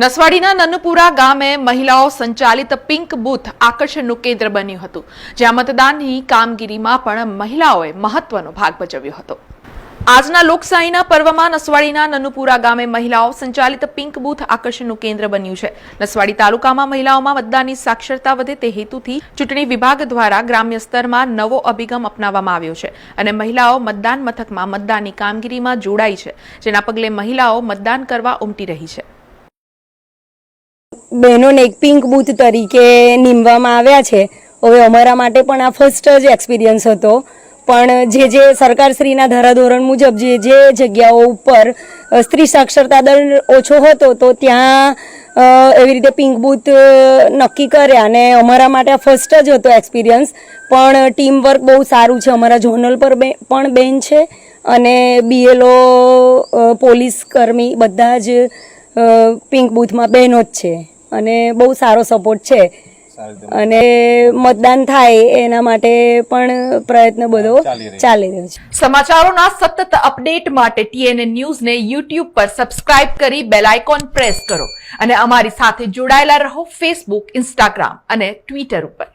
નસવાડીના નનપુરા ગામે મહિલાઓ સંચાલિત પિંક બૂથ આકર્ષણનું કેન્દ્ર બન્યું હતું, જ્યાં મતદાનની કામગીરીમાં પણ મહિલાઓએ મહત્વનો ભાગ ભજવ્યો હતો. આજના લોકશાહીના પર્વમાં નસવાડીના નનુપુરા ગામે મહિલાઓ સંચાલિત પિંક બૂથ આકર્ષણનું કેન્દ્ર બન્યું છે. નસવાડી તાલુકામાં મહિલાઓમાં મતદાનની સાક્ષરતા વધે તે હેતુથી ચૂંટણી વિભાગ દ્વારા ગ્રામ્ય સ્તરમાં નવો અભિગમ અપનાવવામાં આવ્યો છે અને મહિલાઓ મતદાન મથકમાં મતદાનની કામગીરીમાં જોડાઈ છે, જેના પગલે મહિલાઓ મતદાન કરવા ઉમટી રહી છે. બહેનોને એક પિંક બૂથ તરીકે નીમવામાં આવ્યા છે. હવે અમારા માટે પણ આ ફર્સ્ટ જ એક્સપિરિયન્સ હતો. પણ જે જે સરકારશ્રીના ધારાધોરણ મુજબ જે જે જગ્યાઓ ઉપર સ્ત્રી સાક્ષરતા દર ઓછો હતો, તો ત્યાં એવી રીતે પિંક બૂથ નક્કી કર્યા અને અમારા માટે આ ફર્સ્ટ જ હતો એક્સપિરિયન્સ પણ ટીમ વર્ક બહુ સારું છે. અમારા ઝોનલ પર પણ બેન છે અને બીએલઓ પોલીસ કર્મી બધા જ પિંક બૂથમાં બહેનો જ છે. અને બહુ સારો સપોર્ટ છે. અને મતદાન થાય એના માટે પણ પ્રયત્ન બધો ચાલી રહ્યો છે. સમાચારોના સતત અપડેટ માટે ટીએનએ ન્યૂઝને યુટ્યુબ પર સબસ્ક્રાઇબ કરી બેલ આઇકોન પ્રેસ કરો. અને અમારી સાથે જોડાયેલા રહો ફેસબુક ઇન્સ્ટાગ્રામ અને ટ્વિટર ઉપર.